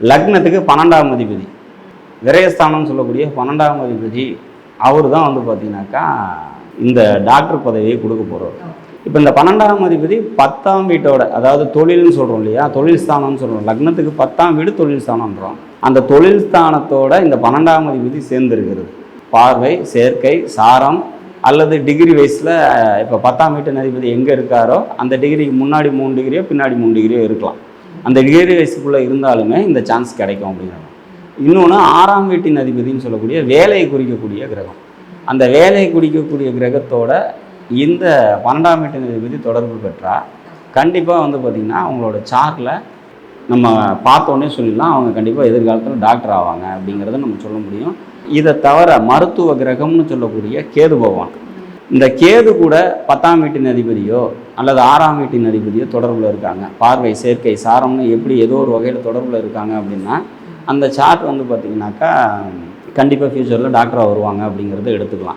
லக்னத்துக்கு பன்னெண்டாம் அதிபதி. விரயஸ்தானம்னு சொல்லக்கூடிய பன்னெண்டாம் அதிபதி அவர் தான் வந்து பார்த்தீங்கன்னாக்கா இந்த டாக்டர் பதவியை கொடுக்க போகிறவர் இப்போ இந்த பன்னெண்டாம் அதிபதி பத்தாம் வீட்டோட அதாவது தொழில்னு சொல்கிறோம் இல்லையா? தொழில் ஸ்தானம்னு சொல்கிறோம் லக்னத்துக்கு பத்தாம் வீடு தொழில் ஸ்தானம்ன்றோம் அந்த தொழில் ஸ்தானத்தோட இந்த பன்னெண்டாம் அதிபதி சேர்ந்துருக்கிறது. பார்வை சேர்க்கை சாரம் அல்லது டிகிரி வயசில் இப்போ பத்தாம் வீட்டு அதிபதி எங்கே இருக்காரோ அந்த டிகிரிக்கு முன்னாடி மூணு டிகிரியோ பின்னாடி மூணு டிகிரியோ இருக்கலாம். அந்த ஏழு வயசுக்குள்ளே இருந்தாலுமே இந்த சான்ஸ் கிடைக்கும் அப்படிங்கிறாங்க இன்னொன்று ஆறாம் வீட்டின் அதிபதினு சொல்லக்கூடிய வேலையை குறிக்கக்கூடிய கிரகம். அந்த வேலையை குறிக்கக்கூடிய கிரகத்தோட இந்த பன்னெண்டாம் வீட்டின் அதிபதி தொடர்பு பெற்றால் கண்டிப்பாக வந்து பார்த்திங்கன்னா அவங்களோட சார்ட்டில் நம்ம பார்த்தோன்னே சொல்லிடலாம் அவங்க கண்டிப்பாக எதிர்காலத்தில் டாக்டர் ஆவாங்க அப்படிங்கிறத நம்ம சொல்ல முடியும். இதை தவிர மருத்துவ கிரகம்னு சொல்லக்கூடிய கேது பகவான். இந்த கேது கூட பத்தாம் வீட்டின் அதிபதியோ அல்லது ஆறாம் வீட்டின் அதிபதியோ தொடர்பில் இருக்காங்க. பார்வை சேர்க்கை சாரம்னு எப்படி ஏதோ ஒரு வகையில் தொடர்பில் இருக்காங்க அப்படின்னா அந்த சார்ட் வந்து பார்த்திங்கனாக்கா கண்டிப்பாக ஃப்யூச்சரில் டாக்டராக வருவாங்க அப்படிங்கிறத எடுத்துக்கலாம்.